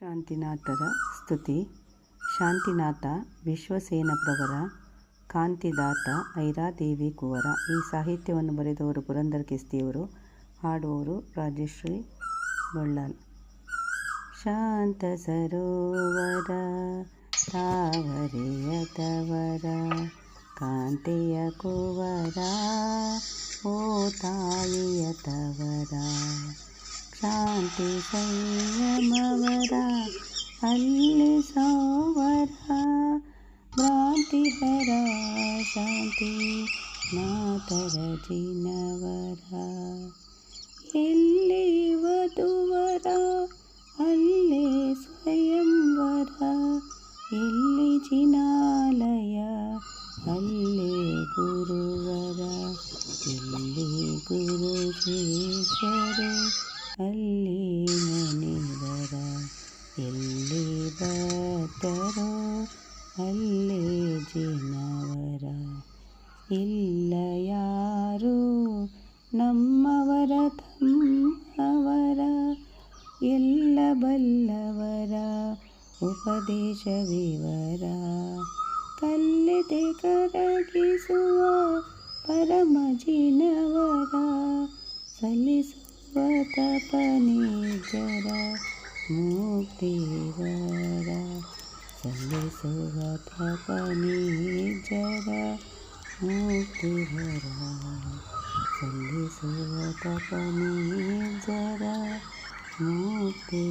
ಶಾಂತಿನಾಥರ ಸ್ತುತಿ, ಶಾಂತಿನಾಥ ವಿಶ್ವಸೇನಪ್ರವರ, ಕಾಂತಿದಾತ ಐರಾದೇವಿ ಕುವರ. ಈ ಸಾಹಿತ್ಯವನ್ನು ಬರೆದವರು ಪುರಂದರ ಕಿಸ್ತಿಯವರು, ಹಾಡುವವರು ರಾಜಶ್ರೀ ಬಳ್ಳಾಲ್. ಶಾಂತ ಸರೋವರ, ತಾವರೆಯ ತವರ, ಕಾಂತೆಯ ಕುವರ, ಓ ತಾಯಿಯ ತವರ. ಶಾಂತಿ ಸಂಯಮವರ ಅಲ್ಲಿ ಸೋವರ ಭ್ರಾಂತಿಹರ ಶಾಂತಿ ನಾಥರ ಜಿನವರ ಎಲ್ಲಿ ವಧುವರ ಅಲ್ಲೇ ಸ್ವಯಂವರ ಎಲ್ಲಿ ಜಿನಾಲಯ ಅಲ್ಲೇ ಗುರುವರ ಎಲ್ಲಿ ಗುರು ಶಿಷ್ಯರು ಎಲ್ಲಿ ಭಕ್ತರೋ ಅಲ್ಲೇ ಜಿನವರ. ಇಲ್ಲ ಯಾರು ನಮ್ಮವರ ತಮ್ಮವರ? ಎಲ್ಲ ಬಲ್ಲವರ ಉಪದೇಶ ವಿವರ ಕಲ್ಲಿದೆ ಕರಗಿಸುವ ಪರಮ ಜಿನವರ? ಸಲ್ಲಿಸುವ ತಪನಿಜರ मोती वाला संग सुगथा पानी जरा मोती हरा संग सुगथा पानी जरा मोती